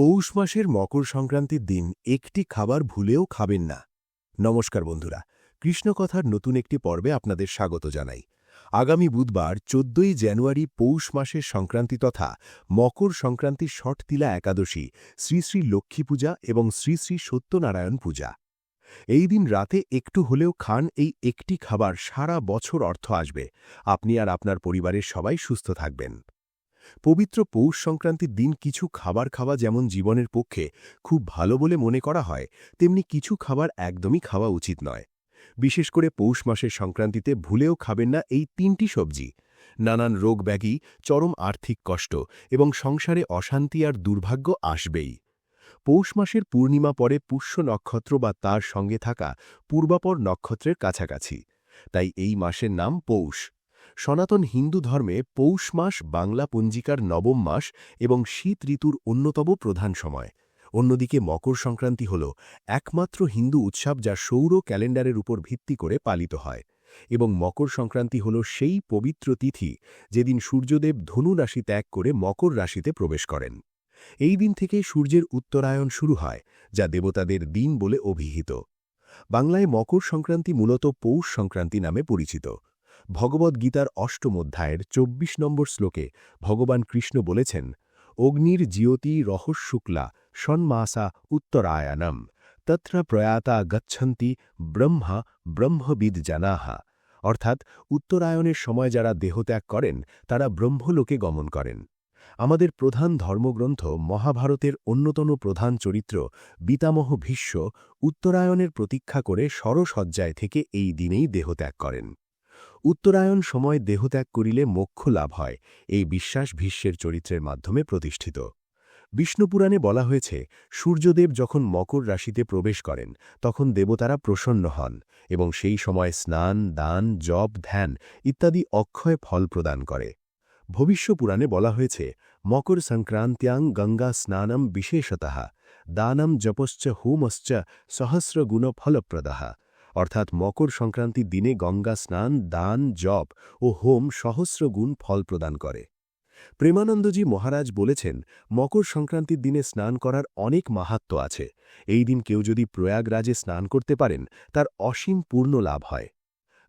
পৌষ মাসের মকর সংক্রান্তির দিন একটি খাবার ভুলেও খাবেন না। নমস্কার বন্ধুরা, কৃষ্ণকথার নতুন একটি পর্বে আপনাদের স্বাগত জানাই। আগামী বুধবার চোদ্দই জানুয়ারি পৌষ মাসের সংক্রান্তি তথা মকর সংক্রান্তির ষটতিলা একাদশী শ্রী শ্রী লক্ষ্মী পূজা এবং শ্রী শ্রী সত্যনারায়ণ পূজা। এই দিন রাতে একটু হলেও খান এই একটি খাবার সারা বছর অর্থ আসবে। আপনি আর আপনার পরিবারের সবাই সুস্থ থাকবেন। পবিত্র পৌষ সংক্রান্তির দিন কিছু খাবার খাওয়া যেমন জীবনের পক্ষে খুব ভালো বলে মনে করা হয়, তেমনি কিছু খাবার একদমই খাওয়া উচিত নয়। বিশেষ করে পৌষ মাসের সংক্রান্তিতে ভুলেও খাবেন না এই তিনটি সবজি। নানান রোগ ব্যাগি চরম আর্থিক কষ্ট এবং সংসারে অশান্তি আর দুর্ভাগ্য আসবেই। পৌষ মাসের পূর্ণিমা পরে পুষ্য নক্ষত্র বা তার সঙ্গে থাকা পূর্বাপর নক্ষত্রের কাছাকাছি। তাই এই মাসের নাম পৌষ। সনাতন হিন্দু ধর্মে পৌষ মাস বাংলা পঞ্জিকার নবম মাস এবং শীত ঋতুর অন্যতম প্রধান সময়। অন্যদিকে মকর সংক্রান্তি হল একমাত্র হিন্দু উৎসব যা সৌর ক্যালেন্ডারের উপর ভিত্তি করে পালিত হয় এবং মকর সংক্রান্তি হল সেই পবিত্র তিথি যেদিন সূর্যদেব ধনু রাশি ত্যাগ করে মকর রাশিতে প্রবেশ করেন। এই দিন থেকে সূর্যের উত্তরায়ণ শুরু হয়, যা দেবতাদের দিন বলে অভিহিত। বাংলায় মকর সংক্রান্তি মূলত পৌষ সংক্রান্তি নামে পরিচিত। ভগবদ্গীতার অষ্টম অধ্যায়ের চব্বিশ নম্বর শ্লোকে ভগবান কৃষ্ণ বলেছেন, অগ্নির জিয়তি রহস্যুক্লা সন্মাসা উত্তরায়ণম, তত্র প্রয়াতা গচ্ছন্তি ব্রহ্মা ব্রহ্মবিদ জানাহা। অর্থাৎ উত্তরায়ণের সময় যারা দেহত্যাগ করেন, তারা ব্রহ্মলোকে গমন করেন। আমাদের প্রধান ধর্মগ্রন্থ মহাভারতের অন্যতম প্রধান চরিত্র বিতামহ ভীষ্ম উত্তরায়ণের প্রতীক্ষা করে সরসজ্জায় থেকে এই দিনেই দেহত্যাগ করেন। উত্তরায়ণ সময় দেহত্যাগ করিলে মোক্ষ লাভ হয়, এই বিশ্বাস ভীষ্মের চরিত্রের মাধ্যমে প্রতিষ্ঠিত। বিষ্ণুপুরাণে বলা হয়েছে, সূর্যদেব যখন মকর রাশিতে প্রবেশ করেন, তখন দেবতারা প্রসন্ন হন এবং সেই সময় স্নান, দান, জপ, ধ্যান ইত্যাদি অক্ষয় ফল প্রদান করে। ভবিষ্যপুরাণে বলা হয়েছে, মকর সংক্রান্ত্যাং গঙ্গা স্নানম বিশেষতঃ, দানম জপশ্চ হোমশ্চ সহস্রগুণ ফলপ্রদাহ অর্থাৎ মকর সংক্রান্তির দিনে গঙ্গা স্নান, দান, জপ ও হোম সহস্র গুণ ফল প্রদান করে। প্রেমানন্দজি মহারাজ বলেছেন, মকর সংক্রান্তির দিনে স্নান করার অনেক মাহাত্ম আছে। এই দিন কেউ যদি প্রয়াগরাজে স্নান করতে পারেন, তার অসীম পূর্ণ লাভ হয়।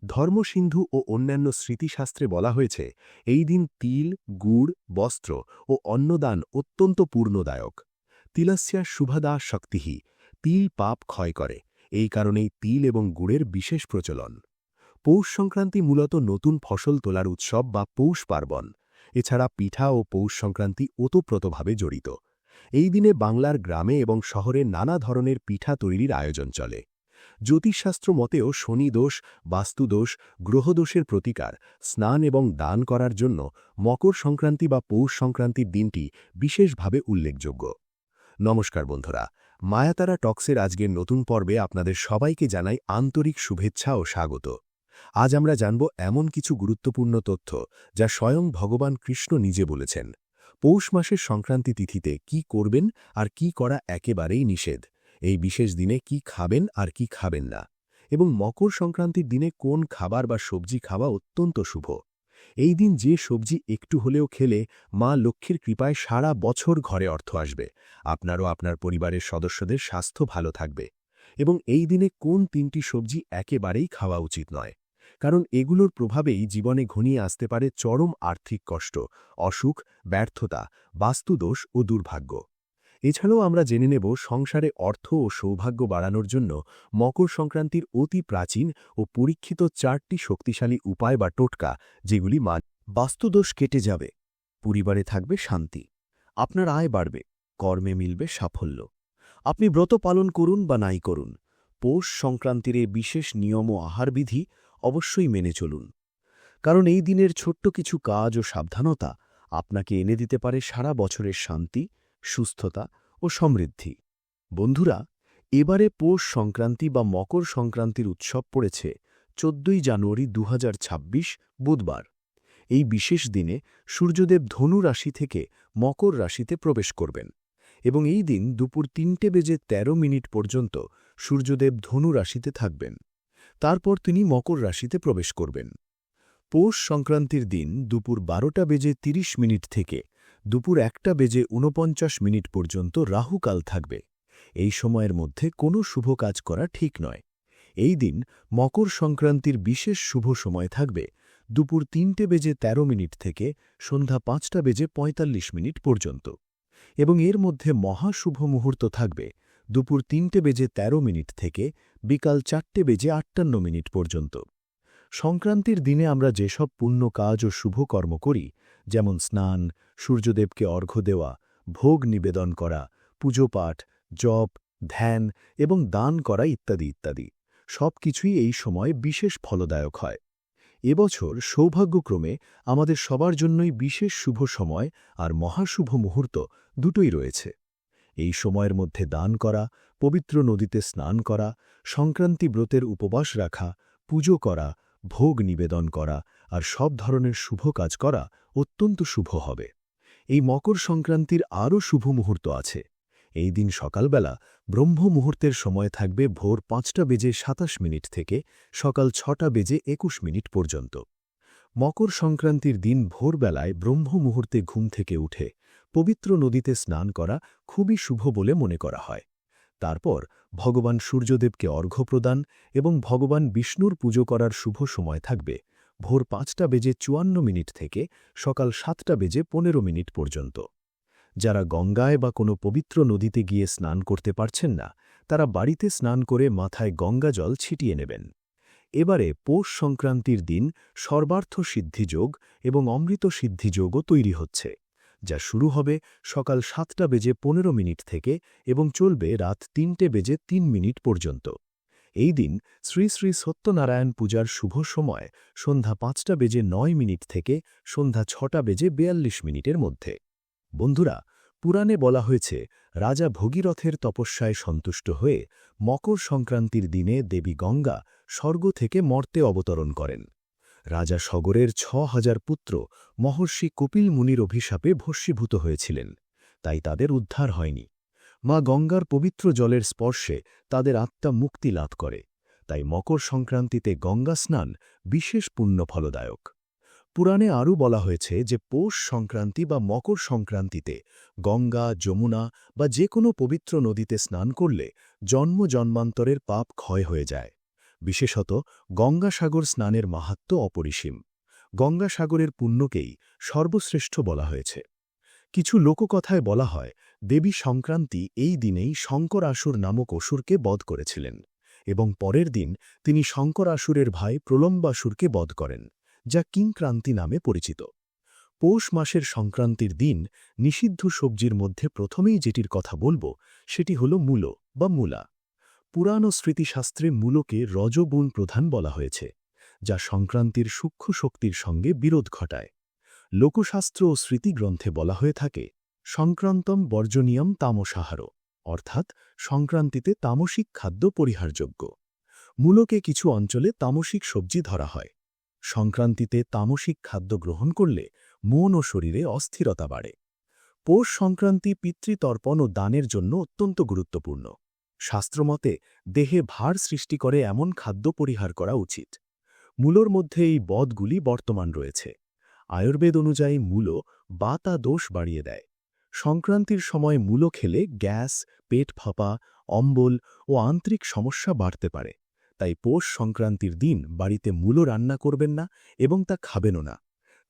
ধর্মসিন্ধু ও অন্যান্য স্মৃতিশাস্ত্রে বলা হয়েছে, এই দিন তিল, গুড়, বস্ত্র ও অন্নদান অত্যন্ত পূর্ণদায়ক। তিলস্যা শুভদা শক্তিহি তিল পাপ ক্ষয় করে। এই কারণেই তিল এবং গুড়ের বিশেষ প্রচলন। পৌষ সংক্রান্তি মূলত নতুন ফসল তোলার উৎসব বা পৌষ পার্বণ। এছাড়া পিঠা ও পৌষ সংক্রান্তি ওতপ্রোতভাবে জড়িত। এই দিনে বাংলার গ্রামে এবং শহরে নানা ধরনের পিঠা তৈরির আয়োজন চলে। জ্যোতিষশাস্ত্র মতেও শনিদোষ বাস্তুদোষ গ্রহদোষের প্রতিকার, স্নান এবং দান করার জন্য মকর সংক্রান্তি বা পৌষ সংক্রান্তির দিনটি বিশেষভাবে উল্লেখযোগ্য। নমস্কার বন্ধুরা মায়াতারা টক্সের আজকের নতুন পর্বে আপনাদের সবাইকে জানাই আন্তরিক শুভেচ্ছা ও স্বাগত। আজ আমরা জানব এমন কিছু গুরুত্বপূর্ণ তথ্য যা স্বয়ং ভগবান কৃষ্ণ নিজে বলেছেন। পৌষ মাসের সংক্রান্তি তিথিতে কি করবেন আর কি করা একেবারেই নিষেধ। এই বিশেষ দিনে কি খাবেন আর কি খাবেন না। এবং মকর সংক্রান্তির দিনে কোন খাবার বা সবজি খাওয়া অত্যন্ত শুভ। এই দিন যে সবজি একটু হলেও খেলে মা লক্ষ্মীর কৃপায় সারা বছর ঘরে অর্থ আসবে। আপনারও আপনার পরিবারের সদস্যদের স্বাস্থ্য ভালো থাকবে। এবং এই দিনে কোন তিনটি সবজি একেবারেই খাওয়া উচিত নয়। কারণ এগুলোর প্রভাবেই জীবনে ঘনিয়ে আসতে পারে চরম আর্থিক কষ্ট, অসুখ, ব্যর্থতা, বাস্তুদোষ ও দুর্ভাগ্য। এছাড়াও আমরা জেনে নেব সংসারে অর্থ ও সৌভাগ্য বাড়ানোর জন্য মকর সংক্রান্তির অতি প্রাচীন ও পরীক্ষিত চারটি শক্তিশালী উপায় বা টোটকা, যেগুলি মান বাস্তুদোষ কেটে যাবে, পরিবারে থাকবে শান্তি, আপনার আয় বাড়বে, কর্মে মিলবে সাফল্য। আপনি ব্রত পালন করুন বা নাই করুন, পৌষ সংক্রান্তির এ বিশেষ নিয়ম ও আহারবিধি অবশ্যই মেনে চলুন। কারণ এই দিনের ছোট্ট কিছু কাজ ও সাবধানতা আপনাকে এনে দিতে পারে সারা বছরের শান্তি সুস্থতা ও সমৃদ্ধি। বন্ধুরা, এবারে পৌষ সংক্রান্তি বা মকর সংক্রান্তির উৎসব পড়েছে চোদ্দই জানুয়ারি দু হাজার ছাব্বিশ বুধবার। এই বিশেষ দিনে সূর্যদেব ধনু রাশি থেকে মকর রাশিতে প্রবেশ করবেন এবং এই দিন দুপুর তিনটে বেজে ১৩ মিনিট পর্যন্ত সূর্যদেব ধনু রাশিতে থাকবেন। তারপর তিনি মকর রাশিতে প্রবেশ করবেন। পৌষ সংক্রান্তির দিন দুপুর বারোটা বেজে ৩০ মিনিট থেকে দুপুর একটা বেজে ঊনপঞ্চাশ মিনিট পর্যন্ত রাহুকাল থাকবে। এই সময়ের মধ্যে কোনো শুভ কাজ করা ঠিক নয়। এই দিন মকর সংক্রান্তির বিশেষ শুভ সময় থাকবে দুপুর তিনটে বেজে ১৩ মিনিট থেকে সন্ধ্যা পাঁচটা বেজে ৪৫ মিনিট পর্যন্ত। এবং এর মধ্যে মহাশুভ মুহূর্ত থাকবে দুপুর তিনটে বেজে ১৩ মিনিট থেকে বিকাল চারটে বেজে আটান্ন মিনিট পর্যন্ত। সংক্রান্তির দিনে আমরা যেসব পুণ্য কাজ ও শুভ কর্ম করি যেমন স্নান, সূর্যদেবকে অর্ঘ্য দেওয়া, ভোগ নিবেদন করা, পুজো পাঠ, জপ, ধ্যান এবং দান করা ইত্যাদি ইত্যাদি। সব কিছুই এই সময় বিশেষ ফলদায়ক হয়। এবছর সৌভাগ্যক্রমে আমাদের সবার জন্যই বিশেষ শুভ সময় আর মহাশুভ মুহূর্ত দুটোই রয়েছে। এই সময়ের মধ্যে দান করা, পবিত্র নদীতে স্নান করা, সংক্রান্তি ব্রতের উপবাস রাখা, পুজো করা, ভোগ নিবেদন করা আর সব ধরনের শুভ কাজ করা অত্যন্ত শুভ হবে। এই মকর সংক্রান্তির আরও শুভ মুহূর্ত আছে। এই দিন সকালবেলা ব্রহ্ম মুহূর্তের সময় থাকবে ভোর পাঁচটা বেজে সাতাশ মিনিট থেকে সকাল ছটা বেজে একুশ মিনিট পর্যন্ত। মকর সংক্রান্তির দিন ভোরবেলায় ব্রহ্ম মুহূর্তে ঘুম থেকে উঠে পবিত্র নদীতে স্নান করা খুবই শুভ বলে মনে করা হয়। তারপর ভগবান সূর্যদেবকে অর্ঘ্য প্রদান এবং ভগবান বিষ্ণুর পুজো করার শুভ সময় থাকবে ভোর পাঁচটা বেজে চুয়ান্ন মিনিট থেকে সকাল সাতটা বেজে পনেরো মিনিট পর্যন্ত। যারা গঙ্গায় বা কোনো পবিত্র নদীতে গিয়ে স্নান করতে পারছেন না, তারা বাড়িতে স্নান করে মাথায় গঙ্গা জল ছিটিয়ে নেবেন। এবারে পৌষ সংক্রান্তির দিন সর্বার্থ সিদ্ধিযোগ এবং অমৃত সিদ্ধিযোগও তৈরি হচ্ছে, যা শুরু হবে সকাল সাতটা বেজে পনেরো মিনিট থেকে এবং চলবে রাত তিনটে বেজে তিন মিনিট পর্যন্ত। এই দিন শ্রী শ্রী সত্যনারায়ণ পূজার শুভ সময় সন্ধ্যা পাঁচটা বেজে নয় মিনিট থেকে সন্ধ্যা ছটা বেজে বেয়াল্লিশ মিনিটের মধ্যে। বন্ধুরা, পুরাণে বলা হয়েছে, রাজা ভগীরথের তপস্যায় সন্তুষ্ট হয়ে মকর সংক্রান্তির দিনে দেবী গঙ্গা স্বর্গ থেকে মর্তে অবতরণ করেন। রাজা সগরের ছ হাজার পুত্র মহর্ষি কপিল মুনির অভিশাপে ভস্মীভূত হয়েছিলেন, তাই তাদের উদ্ধার হয়নি। মা গঙ্গার পবিত্র জলের স্পর্শে তাদের আত্মা মুক্তি লাভ করে, তাই মকর সংক্রান্তিতে গঙ্গা স্নান বিশেষ পুণ্য ফলদায়ক পুরাণে আরও বলা হয়েছে যে পৌষ সংক্রান্তি বা মকর সংক্রান্তিতে গঙ্গা, যমুনা বা যে কোনো পবিত্র নদীতে স্নান করলে জন্ম জন্মান্তরের পাপ ক্ষয় হয়ে যায়। বিশেষত গঙ্গাসাগর স্নানের মাহাত্ম অপরিসীম। গঙ্গাসাগরের পুণ্যকেই সর্বশ্রেষ্ঠ বলা হয়েছে। কিছু লোককথায় বলা হয় দেবী সংক্রান্তি এই দিনেই শঙ্কর আসুর নামক অসুরকে বধ করেছিলেন এবং পরের দিন তিনি শঙ্কর আসুরের ভাই প্রলম্বাসুরকে বধ করেন, যা কিংক্রান্তি নামে পরিচিত। পৌষ মাসের সংক্রান্তির দিন নিষিদ্ধ সবজির মধ্যে প্রথমেই যেটির কথা বলব সেটি হল মূলো বা মূলা। পুরাণ স্মৃতিশাস্ত্রে মূলকে রজগুণ প্রধান বলা হয়েছে, যা সংক্রান্তির সূক্ষ্ম শক্তির সঙ্গে বিরোধ ঘটায়। লোকশাস্ত্র ও স্মৃতিগ্রন্থে বলা হয়ে থাকে সংক্রান্তম বর্জনীয়ম তামসাহার অর্থাৎ সংক্রান্তিতে তামসিক খাদ্য পরিহারযোগ্য। মূলকে কিছু অঞ্চলে তামসিক সবজি ধরা হয়। সংক্রান্তিতে তামসিক খাদ্য গ্রহণ করলে মন ও শরীরে অস্থিরতা বাড়ে। পৌষ সংক্রান্তি পিতৃতর্পণ ও দানের জন্য অত্যন্ত গুরুত্বপূর্ণ। শাস্ত্রমতে দেহে ভার সৃষ্টি করে এমন খাদ্য পরিহার করা উচিত। মূলর মধ্যে এই বদগুলি বর্তমান রয়েছে। আয়ুর্বেদ অনুযায়ী মূলো বাতা দোষ বাড়িয়ে দেয়। সংক্রান্তির সময় মূলো খেলে গ্যাস, পেট ফাঁপা, অম্বল ও আন্তরিক সমস্যা বাড়তে পারে। তাই পৌষ সংক্রান্তির দিন বাড়িতে মূলো রান্না করবেন না এবং তা খাবেনও না।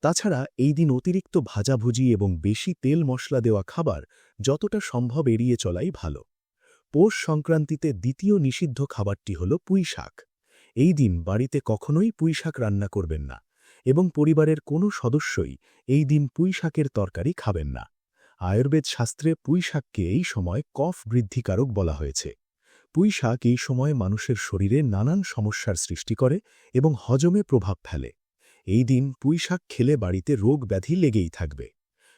তাছাড়া এই দিন অতিরিক্ত ভাজাভুজি এবং বেশি তেল মশলা দেওয়া খাবার যতটা সম্ভব এড়িয়ে চলাই ভালো। পৌষ সংক্রান্তিতে দ্বিতীয় নিষিদ্ধ খাবারটি হল পুঁই শাক। এই দিন বাড়িতে কখনোই পুঁই শাক রান্না করবেন না এবং পরিবারের কোনো সদস্যই এই দিন পুঁই শাকের তরকারি খাবেন না। আয়ুর্বেদ শাস্ত্রে পুঁইশাককে এই সময় কফ বৃদ্ধিকারক বলা হয়েছে। পুঁই শাক এই সময় মানুষের শরীরে নানান সমস্যার সৃষ্টি করে এবং হজমে প্রভাব ফেলে। এই দিন পুঁইশাক খেলে বাড়িতে রোগ ব্যাধি লেগেই থাকবে।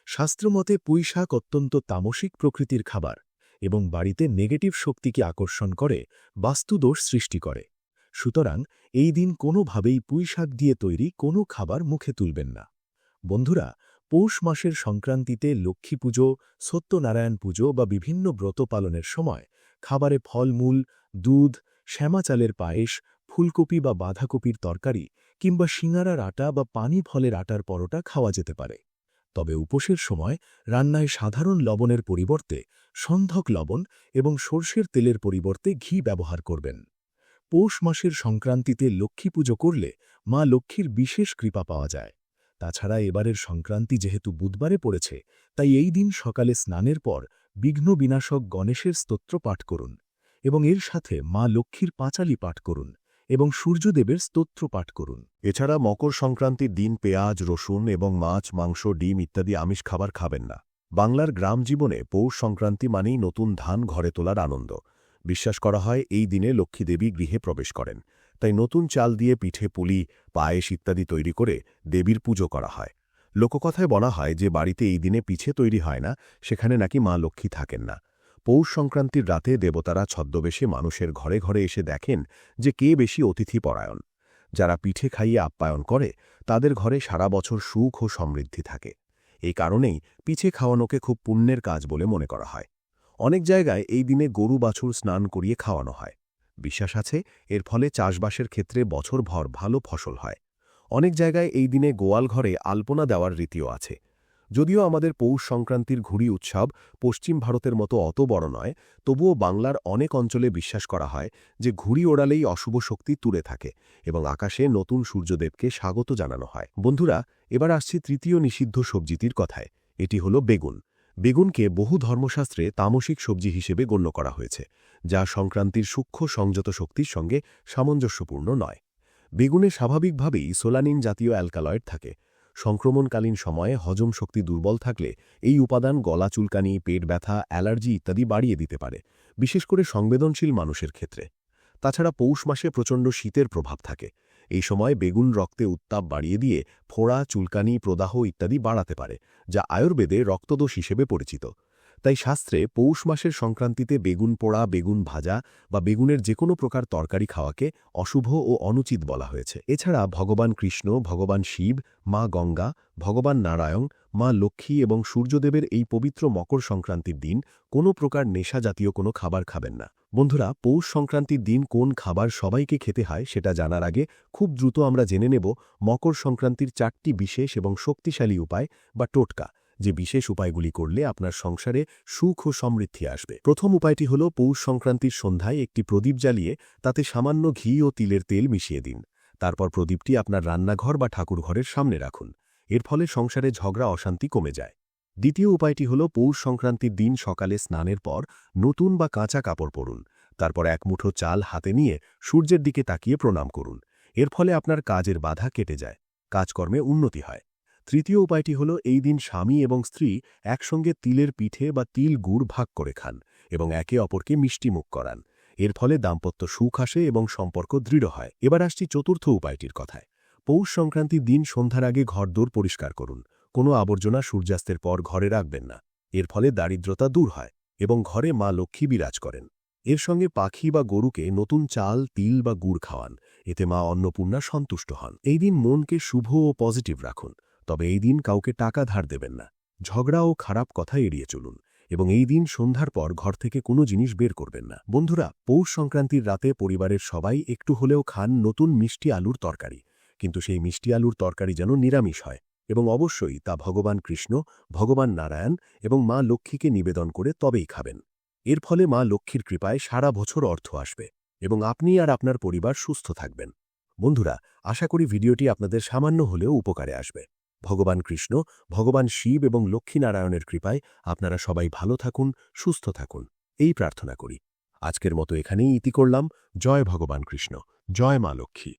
শাস্ত্রমতে পুঁইশাক অত্যন্ত তামসিক প্রকৃতির খাবার এবং বাড়িতে নেগেটিভ শক্তিকে আকর্ষণ করে, বাস্তুদোষ সৃষ্টি করে। সুতরাং এই দিন কোনোভাবেই পুঁইশাক দিয়ে তৈরি কোনো খাবার মুখে তুলবেন না। বন্ধুরা পৌষ মাসের সংক্রান্তিতে লক্ষ্মী পুজো, সত্যনারায়ণ পুজো বা বিভিন্ন ব্রত পালনের সময় খাবারে ফলমূল, দুধ, শ্যামা চালের পায়েস, ফুলকপি বা বাঁধাকপির তরকারি কিংবা শিঙারার আটা বা পানি ফলের আটার পরোটা খাওয়া যেতে পারে। তবে উপোসের সময় রান্নায় সাধারণ লবণের পরিবর্তে সন্ধক লবণ এবং সর্ষের তেলের পরিবর্তে ঘি ব্যবহার করবেন। পৌষ মাসের সংক্রান্তিতে লক্ষ্মী পুজো করলে মা লক্ষ্মীর বিশেষ কৃপা পাওয়া যায়। তাছাড়া এবারের সংক্রান্তি যেহেতু বুধবারে পড়েছে, তাই এই দিন সকালে স্নানের পর বিঘ্ন বিনাশক গণেশের স্তোত্র পাঠ করুন এবং এর সাথে মা লক্ষ্মীর পাঁচালি পাঠ করুন এবং সূর্যদেবের স্তোত্র পাঠ করুন। এছাড়া মকর সংক্রান্তির দিন পেঁয়াজ, রসুন এবং মাছ, মাংস, ডিম ইত্যাদি আমিষ খাবার খাবেন না। বাংলার গ্রাম জীবনে পৌষ সংক্রান্তি মানেই নতুন ধান ঘরে তোলার আনন্দ। বিশ্বাস করা হয় এই দিনে লক্ষ্মীদেবী গৃহে প্রবেশ করেন। তাই নতুন চাল দিয়ে পিঠে, পুলি, পায়েস ইত্যাদি তৈরি করে দেবীর পুজো করা হয়। লোককথায় বলা হয় যে বাড়িতে এই দিনে পিছে তৈরি হয় না, সেখানে নাকি মা লক্ষ্মী থাকেন না। পৌষ সংক্রান্তির রাতে দেবতারা ছদ্মবেশে মানুষের ঘরে ঘরে এসে দেখেন যে কে বেশি অতিথি পরায়ণ। যারা পিঠে খাইয়ে আপ্যায়ন করে, তাদের ঘরে সারা বছর সুখ ও সমৃদ্ধি থাকে। এই কারণেই পিঠে খাওয়ানোকে খুব পুণ্যের কাজ বলে মনে করা হয়। অনেক জায়গায় এই দিনে গরু বাছুর স্নান করিয়ে খাওয়ানো হয়। বিশ্বাস আছে, এর ফলে চাষবাসের ক্ষেত্রে বছরভর ভালো ফসল হয়। অনেক জায়গায় এই দিনে গোয়াল ঘরে আলপনা দেওয়ার রীতিও আছে। যদিও আমাদের পৌষ সংক্রান্তির ঘুড়ি উৎসব পশ্চিম ভারতের মতো অত বড় নয়, তবুও বাংলার অনেক অঞ্চলে বিশ্বাস করা হয় যে ঘুড়ি ওড়ালেই অশুভ শক্তি তুলে থাকে এবং আকাশে নতুন সূর্যদেবকে স্বাগত জানানো হয়। বন্ধুরা, এবার আসছি তৃতীয় নিষিদ্ধ সবজিটির কথায়। এটি হল বেগুন। বেগুনকে বহু ধর্মশাস্ত্রে তামসিক সবজি হিসেবে গণ্য করা হয়েছে, যা সংক্রান্তির সূক্ষ্ম সংযত শক্তির সঙ্গে সামঞ্জস্যপূর্ণ নয়। বেগুনে স্বাভাবিকভাবেই সোলানিন জাতীয় অ্যালকালয়েড থাকে। সংক্রমণকালীন সময়ে হজম শক্তি দুর্বল থাকলে এই উপাদান গলা, চুলকানি, পেট ব্যথা, অ্যালার্জি ইত্যাদি বাড়িয়ে দিতে পারে, বিশেষ করে সংবেদনশীল মানুষের ক্ষেত্রে। তাছাড়া পৌষ মাসে প্রচণ্ড শীতের প্রভাব থাকে। এই সময় বেগুন রক্তে উত্তাপ বাড়িয়ে দিয়ে ফোড়া, চুলকানি, প্রদাহ ইত্যাদি বাড়াতে পারে, যা আয়ুর্বেদে রক্তদোষ হিসেবে পরিচিত। তাই শাস্ত্রে পৌষ মাসের সংক্রান্তিতে বেগুন পোড়া, বেগুন ভাজা বা বেগুনের যে কোনো প্রকার তরকারি খাওয়াকে অশুভ ও অনুচিত বলা হয়েছে। এছাড়া ভগবান কৃষ্ণ, ভগবান শিব, মা গঙ্গা, ভগবান নারায়ণ, মা লক্ষ্মী এবং সূর্যদেবের এই পবিত্র মকর সংক্রান্তির দিন কোনো প্রকার নেশা জাতীয় কোনো খাবার খাবেন না। বন্ধুরা, পৌষ সংক্রান্তির দিন কোন খাবার সবাইকে খেতে হয় সেটা জানার আগে খুব দ্রুত আমরা জেনে নেব মকর সংক্রান্তির চারটি বিশেষ এবং শক্তিশালী উপায় বা টোটকা, যে বিশেষ উপায়গুলি করলে আপনার সংসারে সুখ ও সমৃদ্ধি আসবে। প্রথম উপায়টি হল পৌষ সংক্রান্তির সন্ধ্যায় একটি প্রদীপ জ্বালিয়ে তাতে সামান্য ঘি ও তিলের তেল মিশিয়ে দিন। তারপর প্রদীপটি আপনার রান্নাঘর বা ঠাকুরঘরের সামনে রাখুন। এর ফলে সংসারে ঝগড়া, অশান্তি কমে যায়। দ্বিতীয় উপায়টি হল পৌষ সংক্রান্তির দিন সকালে স্নানের পর নতুন বা কাঁচা কাপড় পরুন, তারপর এক মুঠো চাল হাতে নিয়ে সূর্যের দিকে তাকিয়ে প্রণাম করুন। এর ফলে আপনার কাজের বাধা কেটে যায়, কাজকর্মে উন্নতি হয়। তৃতীয় উপায়টি হল এই দিন স্বামী এবং স্ত্রী একসঙ্গে তিলের পিঠে বা তিল গুড় ভাগ করে খান এবং একে অপরকে মিষ্টিমুখ করান। এর ফলে দাম্পত্য সুখ আসে এবং সম্পর্ক দৃঢ় হয়। এবার আসছি চতুর্থ উপায়টির কথায়। পৌষ সংক্রান্তির দিন সন্ধ্যার আগে ঘরদোর পরিষ্কার করুন। কোনো আবর্জনা সূর্যাস্তের পর ঘরে রাখবেন না। এর ফলে দারিদ্রতা দূর হয় এবং ঘরে মা লক্ষ্মী বিরাজ করেন। এর সঙ্গে পাখি বা গরুকে নতুন চাল, তিল বা গুড় খাওয়ান। এতে মা অন্নপূর্ণা সন্তুষ্ট হন। এই দিন মনকে শুভ ও পজিটিভ রাখুন, তবে এই দিন কাউকে টাকা ধার দেবেন না। ঝগড়া ও খারাপ কথা এড়িয়ে চলুন এবং এই দিন সন্ধ্যার পর ঘর থেকে কোনো জিনিস বের করবেন না। বন্ধুরা, পৌষ সংক্রান্তির রাতে পরিবারের সবাই একটু হলেও খান নতুন মিষ্টি আলুর তরকারি। কিন্তু সেই মিষ্টি আলুর তরকারি যেন নিরামিষ হয়। এবং অবশ্যই তা ভগবান কৃষ্ণ, ভগবান নারায়ণ এবং মা লক্ষ্মীকে নিবেদন করে তবেই খাবেন। এর ফলে মা লক্ষ্মীর কৃপায় সারা বছর অর্থ আসবে এবং আপনি আর আপনার পরিবার সুস্থ থাকবেন। বন্ধুরা, আশা করি ভিডিওটি আপনাদের সামান্য হলেও উপকারে আসবে। ভগবান কৃষ্ণ, ভগবান শিব এবং লক্ষ্মীনারায়ণের কৃপায় আপনারা সবাই ভালো থাকুন, সুস্থ থাকুন। এই প্রার্থনা করি। আজকের মতো এখানেই ইতি করলাম। জয় ভগবান কৃষ্ণ। জয় মা লক্ষ্মী।